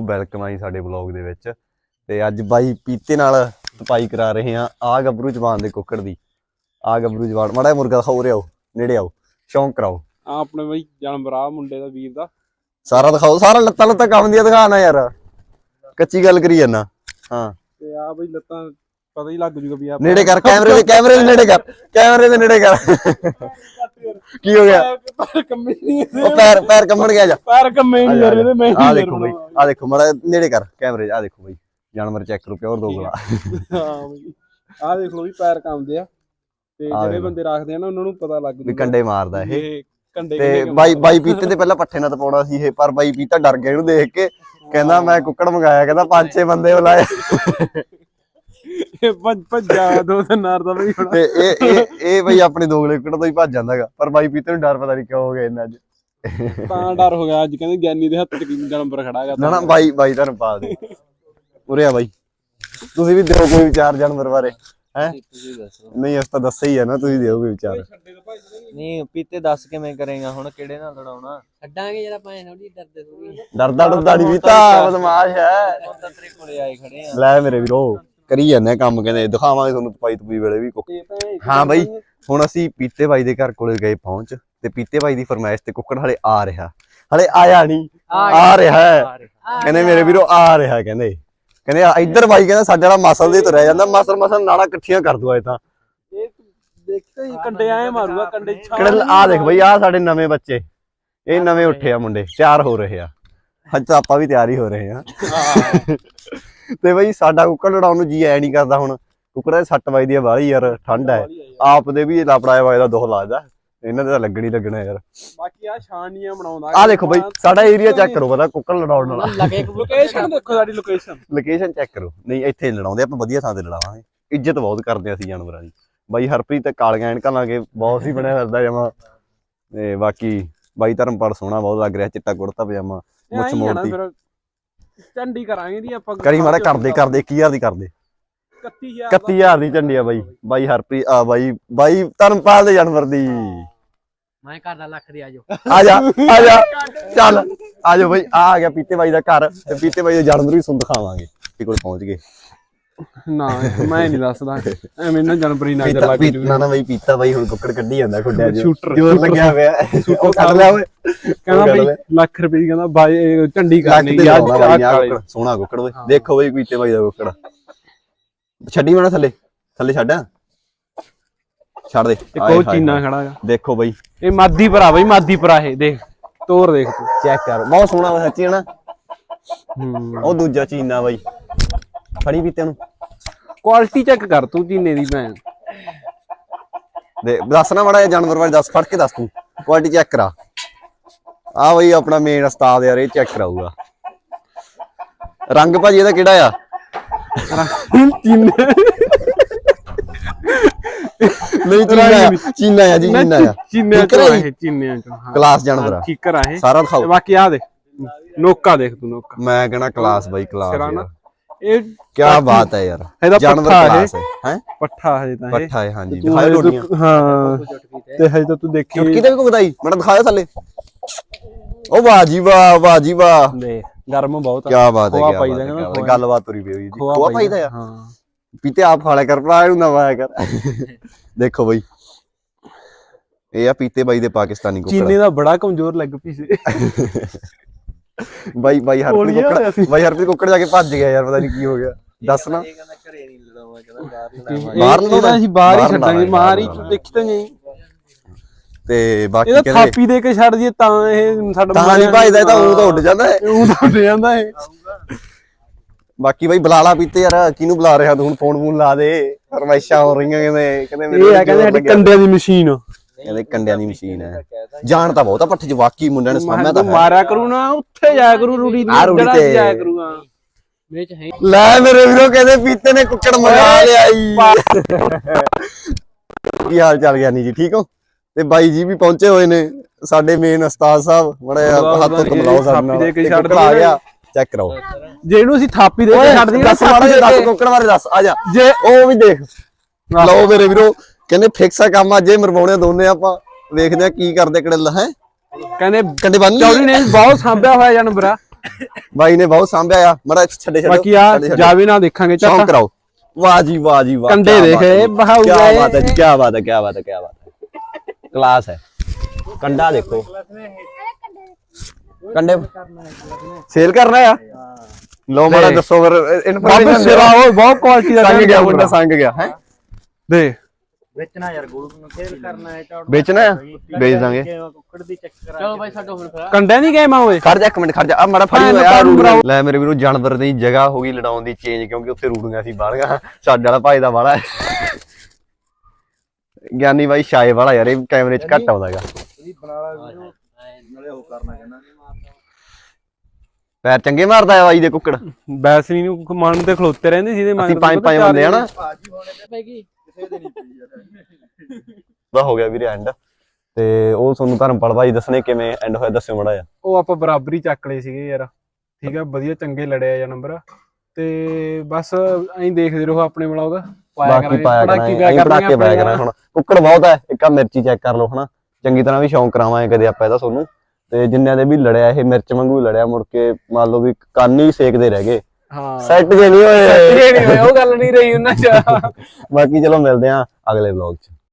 Welcome ਆਈ ਸਾਡੇ vlog ਦੇ ਵਿੱਚ। ਤੇ ਅੱਜ ਬਾਈ ਪੀਤੇ ਨਾਲ ਸਫ਼ਾਈ ਕਰਾ ਰਹੇ ਆ ਆ ਗੱਭਰੂ ਜਵਾਨ ਦੇ ਕੁੱਕੜ ਦੀ। ਆ ਗੱਭਰੂ ਜਵਾਨ ਮਾੜਾ ਜਿਹਾ ਮੁਰਗਾ ਦਿਖਾਓ ਰਿਆਓ ਨੇੜੇ ਆਓ ਸ਼ੌਂਕ ਕਰਾਓ। ਆ ਆਪਣੇ ਬਈ ਜਾਨਵਰ ਆ ਮੁੰਡੇ ਦਾ ਵੀਰ ਦਾ। ਸਾਰਾ ਦਿਖਾਓ ਸਾਰਾ ਲੱਤਾਂ ਲੱਤਾਂ ਕੰਮ ਦੀਆਂ ਦਿਖਾਣਾ ਯਾਰ। ਕੱਚੀ ਗੱਲ ਕਰੀ ਜਾਂਦਾ। ਹਾਂ। ਤੇ ਆ ਬਈ ਲੱਤਾਂ ਪਤਾ ਹੀ ਲੱਗ ਜੂਗਾ ਵੀ ਆ ਨੇੜੇ ਕਰ ਕੈਮਰੇ ਦੇ ਕੈਮਰੇ ਦੇ ਨੇੜੇ ਕਰ ਕੈਮਰੇ ਦੇ ਨੇੜੇ ਕਰ। ਕੀ ਹੋ ਗਿਆ? ਪੈਰ ਕੰਮੇ ਨਹੀਂ ਉਹ ਪੈਰ ਪੈਰ ਕੰਮਣ ਗਿਆ ਜਾ। ਪੈਰ ਕੰਮੇ ਨਹੀਂ ਕਰ ਰਹੇ ਮੈਂ ਆ ਦੇਖੋ ਬਈ ਆ ਦੇਖੋ ਮਾੜਾ ਨੇੜੇ ਕਰ ਕੈਮਰੇ ਆ ਦੇਖੋ ਬਈ ਜਾਨਵਰ ਚੈੱਕ ਕਰੋ ਪਿਓਰ ਦੋਗਲਾ ਹਾਂ ਬਈ। ਆ ਦੇਖ ਵੀ ਪੈਰ ਕੰਮਦੇ ਆ। ਤੇ ਜਿਹੜੇ। ਬੰਦੇ ਰੱਖਦੇ ਆ ਨਾ ਉਹਨਾਂ ਨੂੰ ਪਤਾ ਲੱਗ ਵੀ ਜੂਗਾ। ਕੰਡੇ ਮਾਰਦਾ ਇਹ। ਕੰਡੇ ਤੇ ਬਾਈ ਬਾਈ ਪੀਤੇ ਤੇ ਪਹਿਲਾਂ ਪੱਠੇ ਨਾਲ ਤਪਾਉਣਾ ਸੀ ਇਹ ਪਰ ਬਾਈ ਪੀਤਾ ਡਰ ਗਿਆ ਇਹਨੂੰ ਦੇਖ ਕੇ। ਕਹਿੰਦਾ ਮੈਂ ਕੁੱਕੜ ਮੰਗਾਇਆ ਕਹਿੰਦਾ ਪੰਜ ਛੇ ਬੰਦੇ ਬੁਲਾਏ। ਇਹ ਭੱਜ ਭੱਜਾ ਦੋ ਤਿੰਨ ਨਾਰ ਦਾ ਬਈ ਹੁਣ। ਤੇ ਇਹ ਇਹ ਇਹ ਬਈ ਆਪਣੇ ਦੋਗਲੇ ਕੁੱਕੜ ਤੋਂ ਹੀ ਭੱਜ ਜਾਂਦਾਗਾ ਪਰ ਬਾਈ ਪੀਤੇ ਨੂੰ ਡਰ ਪਤਾ ਨਹੀਂ ਕਿਉਂ ਹੋ ਗਿਆ ਇੰਨਾ ਅੱਜ। ਤਾਂ ਡਰ ਹੋ ਗਿਆ ਅੱਜ ਕਹਿੰਦੇ ਗਿਆਨੀ ਦੇ ਹੱਥ 'ਚ ਜਾਨਵਰ ਖੜਾ ਹੈਗਾ ਨਾ ਨਾ ਬਾਈ ਬਾਈ ਤੁਹਾਨੂੰ ਪਾ ਦੇ। ਉਰੇ ਆ ਬਾਈ। ਤੁਸੀਂ ਵੀ ਦਿਓ ਕੋਈ ਵਿਚਾਰ ਜਾਨਵਰ ਬਾਰੇ ਹੈ? ਨਹੀਂ ਉਸ ਤਾਂ ਦੱਸਿਆ ਹੀ ਆ ਨਾ ਤੁਸੀਂ ਦਿਓ ਕੋਈ ਵਿਚਾਰ ਨਹੀਂ। ਪੀਤੇ ਦੱਸ ਕਿਵੇਂ ਕਰੇਗਾ ਹੁਣ ਕਿਹੜੇ ਨਾਲ ਲੜਾਉਣਾ? ਛੱਡਾਂਗੇ ਜਰਾ ਭਾਵੇਂ ਥੋੜੀ ਡਰਦੇ ਥੋੜੀ ਡਰਦਾ ਡਰਦਾ ਨਹੀਂ ਪੀਤਾ ਬਦਮਾਸ਼ ਹੈ। ਤੇਰੇ ਕੋਲੇ ਆਏ ਖੜੇ ਆ। ਲੈ ਮੇਰੇ ਵੀਰੋ। ਕਰੀ ਜਾਂਦੇ ਕੰਮ ਕਹਿੰਦੇ ਦਿਖਾਵਾਂਗੇ ਤੁਹਾਨੂੰ ਤਪਾਈ ਤਪੂਈ ਵੇਲੇ ਵੀ ਕੁੱਕ- ਹਾਂ ਬਾਈ ਹੁਣ ਅਸੀਂ ਪੀਤੇ ਬਾਈ ਦੇ ਘਰ ਕੋਲੇ ਗਏ ਪਹੁੰਚ ਤੇ ਪੀਤੇ ਬਾਈ ਦੀ ਫਰਮਾਇਸ਼ ਤੇ ਕੁੱਕੜ ਹਲੇ ਆ ਰਿਹਾ। ਹਲੇ ਆਇਆ ਨਹੀਂ ਆ ਰਿਹਾ ਕਹਿੰਦੇ ਮੇਰੇ ਵੀਰੋ ਆ ਰਿਹਾ ਕਹਿੰਦੇ। ਕਹਿੰਦੇ ਇੱਧਰ ਬਾਈ ਕਹਿੰਦਾ ਸਾਡੇ ਵਾਲਾ ਮਸਲ ਦੇ ਤੁਰਿਆ ਜਾਂਦਾ ਮਸਲ ਮਸਲ ਨਾਲਾਂ ਇਕੱਠੀਆਂ ਕਰ ਦੂਆ ਇਹ ਤਾਂ। ਇਹ ਦੇਖਦੇ ਹੀ ਕੰਡੇ ਆਏ ਮਾਰੂਗਾ ਕੰਡੇ ਛਾਲ ਆ ਦੇਖ ਬਈ ਆ ਸਾਡੇ ਨਵੇਂ ਬੱਚੇ। ਇਹ ਨਵੇਂ ਉੱਠੇ ਆ ਮੁੰਡੇ ਤਿਆਰ ਹੋ ਰਹੇ ਆ। ਅੱਜ ਤਾਂ ਆਪਾਂ ਵੀ ਤਿਆਰ ਹੀ ਹੋ ਰਹੇ ਆ ਤੇ ਬਈ ਸਾਡਾ ਕੁੱਕੜ ਲੜਾਉਣ ਨੂੰ ਜੀ ਐ ਨਹੀਂ ਕਰਦਾ ਹੁਣ। ਕੁੱਕੜਾਂ ਦੇ ਸੱਟ ਵੱਜਦੀ ਆ ਬਾਹਲੀ ਯਾਰ ਠੰਡ ਹੈ ਆਪ ਦੇ ਵੀ ਲਾਪੜਾਇਆ ਵਾਇਦਾ ਦੁੱਖ ਲੱਗਦਾ। ਇਹਨਾਂ ਦੇ ਤਾਂ ਲੱਗਣੀ ਲੱਗਣਾ ਯਾਰ। ਬਾਕੀ ਆ ਛਾਣੀਆਂ ਬਣਾਉਂਦਾ। ਆ ਦੇਖੋ ਬਈ ਸਾਡਾ ਏਰੀਆ ਚੈੱਕ ਕਰੋ ਪਤਾ ਕੁੱਕੜ ਲੜਾਉਣ ਵਾਲਾ। ਲੋਕੇਸ਼ਨ ਦੇਖੋ ਸਾਡੀ ਲੋਕੇਸ਼ਨ ਲੋਕੇਸ਼ਨ ਚੈੱਕ ਕਰੋ। ਨਹੀਂ ਇੱਥੇ ਲੜਾਉਂਦੇ ਆਪਾਂ ਵਧੀਆ ਥਾਂ ਤੇ ਲੜਾਵਾਂਗੇ। ਇੱਜ਼ਤ ਬਹੁਤ ਕਰਦੇ ਆ ਅਸੀਂ ਜਾਨਵਰਾਂ ਦੀ। ਬਾਈ ਹਰਪ੍ਰੀਤ ਤੇ ਕਾਲੀਆਂ ਐਨਕਾਂ ਲਾ ਕੇ ਬਹੁਤ ਹੀ ਬਣਿਆ ਫਿਰਦਾ ਜਮਾ। ਤੇ ਬਾਕੀ ਬਾਈ ਧਰਮਪਾਲ ਸੋਹਣਾ ਬਹੁਤ ਲੱਗ ਰਿਹਾ ਚਿੱਟਾ ਕੁੜਤਾ ਪਜਾਮਾ। ਮੁੱਛ ਫਿਰ। ਚੰਡੀ ਕਰਾਂਗੇ ਦੀ ਆਪਾਂ। ਕਰੀ ਮਾੜਾ ਕਰਦੇ ਕਰਦੇ 21000 ਦੀ ਕਰਦੇ। 31000 31000 ਦੀ। ਝੰਡੀ ਆ ਬਾਈ। ਬਾਈ ਹਰਪ੍ਰੀਤ ਆ ਬਾਈ ਬਾਈ ਧਰਮਪਾਲ ਦੇ ਜਾਨਵਰ ਦੀ। ਮੈਂ ਕਰਦਾ ਲੱਖ ਦੀ ਆਜੋ ਆ ਜਾ ਆ ਜਾ। ਚੱਲ ਆ ਜਾ ਬਾਈ। ਆ ਆ ਗਿਆ ਪੀਤੇ ਬਾਈ ਦਾ ਘਰ। ਤੇ ਪੀਤੇ ਬਾਈ ਦੇ ਜਾਨਵਰ ਵੀ ਸੁਣ ਦਿਖਾਵਾਂਗੇ। ਤੇ ਕੋਲ ਪਹੁੰਚ ਗਏ। ਨਾ ਮੈਂ ਨਹੀਂ ਦੱਸਦਾ। ਐਵੇਂ ਨਾ ਜਨਵਰੀ ਨਾਲ ਪੀਤਾ ਲੱਗ ਪੀਤਾ ਨਾ ਨਾ ਬਾਈ ਪੀਤਾ ਬਾਈ ਹੁਣ ਕੁੱਕੜ ਕੱਢੀ ਜਾਂਦਾ ਖੁੱਡਿਆ ਜੋ ਸ਼ੂਟਰ ਜੋਰ ਲੱਗਿਆ ਹੋਇਆ। ਉਹ ਕੱਢ ਲਿਆ ਓਏ। ਕਹਿੰਦਾ ਬਈ ਲੱਖ ਰੁਪਏ ਕਹਿੰਦਾ ਬਾਈ ਝੰਡੀ ਕਰਨੀ ਯਾਰ ਸੋਹਣਾ ਕੁੱਕੜ ਓਏ। ਦੇਖੋ ਬਾਈ ਪੀਤੇ ਬਾਈ ਦਾ ਕੁੱਕੜ। ਛੱਡੀ ਮੈਨਾਂ ਥੱਲੇ। ਥੱਲੇ ਛੱਡ। ਛੱਡ ਦੇ। ਇੱਕ ਉਹ ਚੀਨਾ। ਖੜਾ ਹੈਗਾ ਦੇਖੋ ਬਾਈ। ਇਹ ਮਾਦੀ ਭਰਾ ਬਈ ਮਾਦੀ ਭਰਾ ਇਹ। ਦੇਖ ਤੋਰ ਦੇਖ ਤੂੰ। ਚੈੱਕ ਕਰ। ਬਹੁਤ ਸੋਹਣਾ ਸੱਚੀ ਹੈ ਨਾ ਹੂੰ। ਉਹ ਦੂਜਾ ਚੀਨਾ ਬਾਈ। ਫੜੀ ਪੀਤੇ ਨੂੰ ਕੁਆਲਿਟੀ ਚੈੱਕ ਕਰ ਤੂੰ ਚੀਨੇ ਦੀ ਭੈਣ। ਦੇ ਦੱਸ ਨਾ ਮੜਾ ਜਾਨਵਰ ਬਾਰੇ ਦੱਸ ਫੜ ਕੇ ਦੱਸ ਤੂੰ। ਕੁਆਲਿਟੀ ਚੈੱਕ ਕਰਾ। ਆ ਬਈ ਆਪਣਾ ਮੇਨ ਉਸਤਾਦ ਯਾਰ ਇਹ ਚੈੱਕ ਕਰਾਊਗਾ। ਰੰਗ ਭਾਜੀ ਇਹਦਾ ਕਿਹੜਾ ਆ? ਚੀਨੇ ਨਹੀਂ ਚੀਨਾ ਆ ਚੀਨਾ ਆ ਜੀ ਚੀਨਾ ਆ ਠੀਕਰ ਚੋਂ? ਇਹ ਚੀਨਿਆਂ ਚੋਂ ਕਲਾਸ ਜਾਨਵਰ ਆ। ਠੀਕਰ ਆ ਇਹ ਸਾਰਾ ਦਿਖਾਓ। ਬਾਕੀ ਆ ਦੇਖ ਨੋਕਾ ਦੇਖ ਤੂੰ ਨੋਕਾ। ਮੈਂ ਕਹਣਾ ਕਲਾਸ ਬਾਈ ਕਲਾਸ ਸਿਰਾ ਨਾ। ਯਾਰ। ਇਹ ਕੀ ਬਾਤ ਹੈ ਯਾਰ। ਇਹਦਾ ਜਾਨਵਰ ਪੱਠਾ ਇਹ। ਕਲਾਸ ਹੈ ਹੈ? ਪੱਠਾ ਹਜੇ ਤਾਂ ਇਹ। ਪੱਠਾ ਹੈ ਹਾਂਜੀ। ਤੂੰ ਦਿਖਾਓ ਹਜੇ ਰੋਟੀਆਂ ਤੂੰ- ਹਾਂ ਤੇ ਹਜੇ ਤਾਂ ਤੂੰ ਦੇਖੀ ਚੁਟਕੀ ਤੇ ਵੀ ਕੁਗਦਾਈ ਮੈਨੂੰ ਦਿਖਾਓ ਥੱਲੇ। ਉਹ ਵਾਹ ਜੀ ਵਾਹ ਵਾਹ ਜੀ ਵਾਹ। ਦੇ ਗਰਮ ਬਹੁਤ ਕੀ ਆ ਬਾਤ ਹੈ ਖੋਆ ਕੀ ਪਾਈਦਾ ਬਾਤ ਹੈ ਕਹਿੰਦਾ ਕਿਆ ਬਾਤ ਹੈ। ਖੋਆ। ਗੱਲਬਾਤ ਤੁਰੀ ਪਈ ਹੋਈ ਜੀ। ਖੋਆ ਪਾਈਦਾ ਆ ਹਾਂ। ਪੀਤੇ ਆਪ ਖਾਲਿਆ ਕਰ ਭਰਾ ਨਾ ਵਾਇਆ ਕਰ। ਦੇਖੋ ਬਈ। ਇਹ ਆ ਪੀਤੇ ਬਾਈ ਦੇ ਪਾਕਿਸਤਾਨੀ ਚੀਨੇ ਕੁੱਕੜ ਦਾ ਬੜਾ ਕਮਜ਼ੋਰ ਲੱਗ ਪਈ ਸੀ ਬਾਈ ਬਾਈ ਹਰਪ੍ਰੀਤ। ਕੁੱਕੜ ਬਾਈ ਹਰਪ੍ਰੀਤ ਕੁੱਕੜ ਜਾ ਕੇ ਭੱਜ ਗਿਆ ਯਾਰ ਪਤਾ ਨਹੀਂ ਕੀ ਹੋ ਗਿਆ। ਦੱਸ ਨਾ। ਇਹ ਕਹਿੰਦਾ ਘਰੇ ਨਹੀਂ ਲੜਾਉਣਾ ਕਹਿੰਦਾ ਬਾਹਰ ਬਾਹਰ ਬਾਹਰ ਨੂੰ ਇਹਦਾ ਅਸੀਂ ਬਾਹਰ ਹੀ ਛੱਡਾਂਗੇ ਮਾਰ ਹੀ ਦੇਖੀ ਤਾਂ ਨਹੀਂ। ਤੇ ਬਾਕੀ ਇਹਦਾ ਕਹਿੰਦੇ ਥਾਪੀ ਦੇ ਕੇ ਛੱਡ ਦਈਏ ਤਾਂ ਇਹ ਸਾਡਾ ਤਾਂ ਨਹੀਂ ਇਹ ਤਾਂ ਉਹ ਤਾਂ ਉੱਡ ਜਾਂਦਾ ਹੈ ਉਹ ਤਾਂ ਉੱਡ ਜਾਂਦਾ ਇਹ। ਬਾਕੀ ਬਾਈ ਬੁਲਾ ਲਾ ਪੀਤੇ ਯਾਰ ਕਿਹਨੂੰ ਬੁਲਾ ਰਿਹਾ ਤੂੰ? ਹੁਣ ਫੋਨ ਫੋਨ ਲਾ ਦੇ। ਫਰਮਾਇਸ਼ਾਂ ਹੋ ਰਹੀਆਂ ਕਹਿੰਦੇ ਕਹਿੰਦੇ ਮੇਰੇ ਇਹ ਆ ਕਹਿੰਦੇ ਸਾਡੀ ਕੰਡਿਆਂ ਦੀ ਮਸ਼ੀਨ। ਕਹਿੰਦੇ ਕੰਡਿਆਂ ਦੀ ਮਸ਼ੀਨ ਹੈ। ਜਾਣ ਤਾਂ ਬਹੁਤ ਆ ਪੱਠ ਚ ਵਾਕੀ ਮੁੰਡਿਆਂ ਨੇ ਸਾਹਮਣੇ ਤਾਂ। ਮਾਰਿਆ ਕਰੂ ਨਾ ਉੱਥੇ ਜਾਇਆ ਕਰੂ ਰੂੜੀ ਜਿਹੜਾ ਤੇ। ਜਾਇਆ ਕਰੂਗਾ ਵਿੱਚ ਹੈ ਲੈ ਮੇਰੇ ਵੀਰੋ ਕਹਿੰਦੇ ਪੀਤੇ ਨੇ ਕੁੱਕੜ ਮੰਗਾ ਲਿਆ ਈ ਕੀ ਹਾਲ ਚਾਲ ਗਿਆ ਨਹੀਂ ਜੀ ਠੀਕ ਹੋ? ਤੇ ਬਾਈ ਜੀ ਵੀ ਪਹੁੰਚੇ ਹੋਏ ਨੇ ਸਾਡੇ ਮੇਨ ਉਸਤਾਦ ਸਾਹਿਬ ਬੜੇ ਹੱਥ ਤੋਂ ਮਿਲਾਓ ਸਾਡੇ ਨਾਲ। ਥਾਪੀ ਦੇ ਕੇ ਛੱਡ ਆ ਗਿਆ ਚੈੱਕ ਕਰਾਓ ਜੇ ਇਹਨੂੰ ਅਸੀਂ ਥਾਪੀ ਦੇ ਕੇ ਛੱਡ ਦਈਏ ਦੱਸ ਮਾੜਾ ਦੱਸ ਕੁੱਕੜ ਬਾਰੇ ਦੱਸ ਆ ਜਾ। ਜੇ ਉਹ ਵੀ ਦੇਖ। ਲਓ ਮੇਰੇ ਵੀਰੋ ਕਹਿੰਦੇ ਫਿਕਸ ਆ ਕੰਮ ਅੱਜ ਇਹ ਮਰਵਾਉਣੇ ਦੋਨੇ ਆਪਾਂ ਵੇਖਦੇ ਆ ਕੀ ਕਰਦੇ ਕੜਲ ਹੈ? ਕਹਿੰਦੇ ਕੰਡੇ ਬੰਨ ਚੌਧਰੀ ਨੇ ਬਹੁਤ ਸਾਂਭਿਆ ਹੋਇਆ ਜਾਨਵਰ ਆ ਬਾਈ ਨੇ ਬਹੁਤ ਸਾਂਭਿਆ ਆ ਮੜਾ ਛੱਡੇ ਛੱਡੋ ਬਾਕੀ ਆ ਛੱਡੇ ਛੱਡੋ। ਜਾ ਵੀ ਨਾ ਦੇਖਾਂਗੇ ਸ਼ੌਂਕ ਚੱਕ ਕਰਾਓ। ਵਾਹ ਜੀ ਵਾਹ ਜੀ ਵਾਹ ਕੰਡੇ ਦੇਖ, ਬਹਾਊ ਕਿਆ ਹੈ। ਬਾਤ ਹੈ ਕਿਆ ਬਾਤ ਹੈ ਕਿਆ ਬਾਤ ਹੈ ਕਿਆ ਬਾਤ ਹੈ। ਕਲਾਸ ਹੈ। ਕੰਡਾ ਦੇਖੋ। ਕੰਡੇ ਸੇਲ ਕਰਨਾ ਆ? ਲੋ ਮਾੜਾ। ਦੱਸੋ ਫਿਰ ਬਾਬੇ ਇਨਫੋਰਮੇਸ਼ਨ ਸਿਰਾ ਬਹੁਤ ਕੁਆਲਿਟੀ ਦਾ ਸੰਗ ਗਿਆ ਮੁੰਡਾ। ਸੰਗ ਗਿਆ ਹੈ? ਦੇਖ। ਵੇਚਣਾ ਯਾਰ ਗੋਲੂ ਨੂੰ ਸੇਲ ਕਰਨਾ ਹੈ ਚੌੜ ਵੇਚਣਾ ਆ? ਵੇਚ ਦਾਂਗੇ। ਕੁੱਕੜ ਦੀ ਚੈੱਕ ਕਰਾ ਚਲੋ ਬਾਈ ਸਾਡਾ ਹੁਣ ਫਿਰ। ਕੰਡੇ ਨਹੀਂ ਗਏ ਮੈਂ ਓਏ। ਖੜ ਜਾ ਇੱਕ ਮਿੰਟ ਖੜ ਜਾ। ਆ ਮਾੜਾ ਫੜੀ ਹੋਇਆ। ਲੈ ਮੇਰੇ ਵੀਰੋ ਜਾਨਵਰ ਦੀ ਜਗ੍ਹਾ ਹੋ ਗਈ ਲੜਾਉਣ ਦੀ ਚੇਂਜ ਕਿਉਂਕਿ ਉੱਥੇ ਰੂੜੀਆਂ ਸੀ ਬਾਹਲੀਆਂ ਸਾਡੇ ਵਾਲਾ ਭਾਈ ਦਾ ਵਾਲਾ ਹੈ। ਗਿਆਨੀ ਬਾਈ ਸ਼ਾਏ ਵਾਲਾ ਯਾਰ ਇਹ ਕੈਮਰੇ 'ਚ ਘੱਟ ਆਉਂਦਾ ਹੈਗਾ। ਨਾਲੇ ਉਹ ਕਰਨਾ ਕਹਿੰਦਾ। ਪੈਰ ਚੰਗੇ ਮਾਰਦਾ ਆ ਬਾਈ ਦੇ ਕੁੱਕੜ। ਬੈਸਰੀ ਨੂੰ ਮਨ ਤੇ ਖਲੋਤੇ ਰਹਿੰਦੇ ਸੀ ਇਹਦੇ ਅਸੀਂ ਪੰਜ ਪੰਜ ਬੰਦੇ ਆ ਨਾ। ਕਿਸੇ ਦੇ ਨਹੀਂ ਪਈ ਦਾ ਹੋ ਗਿਆ ਵੀਰੇ ਐਂਡ ਤੇ ਉਹ ਤੁਹਾਨੂੰ ਧਰਮਪਾਲ ਭਾਈ ਦੱਸਣੇ ਕਿਵੇਂ ਐਂਡ ਹੋਇਆ ਦੱਸਿਓ ਮੜਾ ਆ ਉਹ ਆਪਾਂ ਬਰਾਬਰੀ ਚੱਕ ਲਏ ਸੀਗੇ ਯਾਰ। ਠੀਕ ਆ ਵਧੀਆ ਚੰਗੇ ਲੜਿਆ ਜਾਂ ਨੰਬਰ ਤੇ ਬਸ ਐਂ ਦੇਖਦੇ ਰਹੋ ਆਪਣੇ ਵਲੌਗ ਪਾਇਆ ਕਰਾਂ ਪੜਾਕੀ ਅਸੀਂ ਪੜਾਕੇ ਪਾਇਆ ਕਰਾਂ ਹੁਣ। ਕੁੱਕੜ ਬਹੁਤ ਹੈ ਇੱਕ ਆ ਮਿਰਚੀ ਚੈੱਕ ਕਰ ਲਓ ਹਨਾ। ਚੰਗੀ ਤਰ੍ਹਾਂ ਵੀ ਸ਼ੌਂਕ ਕਰਾਵਾਂਗੇ ਕਦੇ ਆਪਾਂ ਇਹਦਾ ਤੁਹਾਨੂੰ ਤੇ ਜਿੰਨਿਆਂ ਦੇ ਵੀ ਲੜਿਆ ਇਹ ਮਿਰਚ ਵਾਂਗੂ ਲੜਿਆ ਮੁੜ ਕੇ ਮੰਨ ਲਓ ਵੀ ਕੰਨ ਹੀ ਸੇਕਦੇ ਰਹਿ ਗਏ। ਹਾਂ। ਸੈੱਟ ਜੇ ਨਹੀਂ ਹੋਏ। ਇਹ ਨਹੀਂ ਹੋਇਆ, ਉਹ ਗੱਲ ਨਹੀਂ ਰਹੀ ਉਹਨਾਂ ਚ। ਬਾਕੀ ਚਲੋ ਮਿਲਦੇ ਆਂ ਅਗਲੇ ਵਲੌਗ 'ਚ।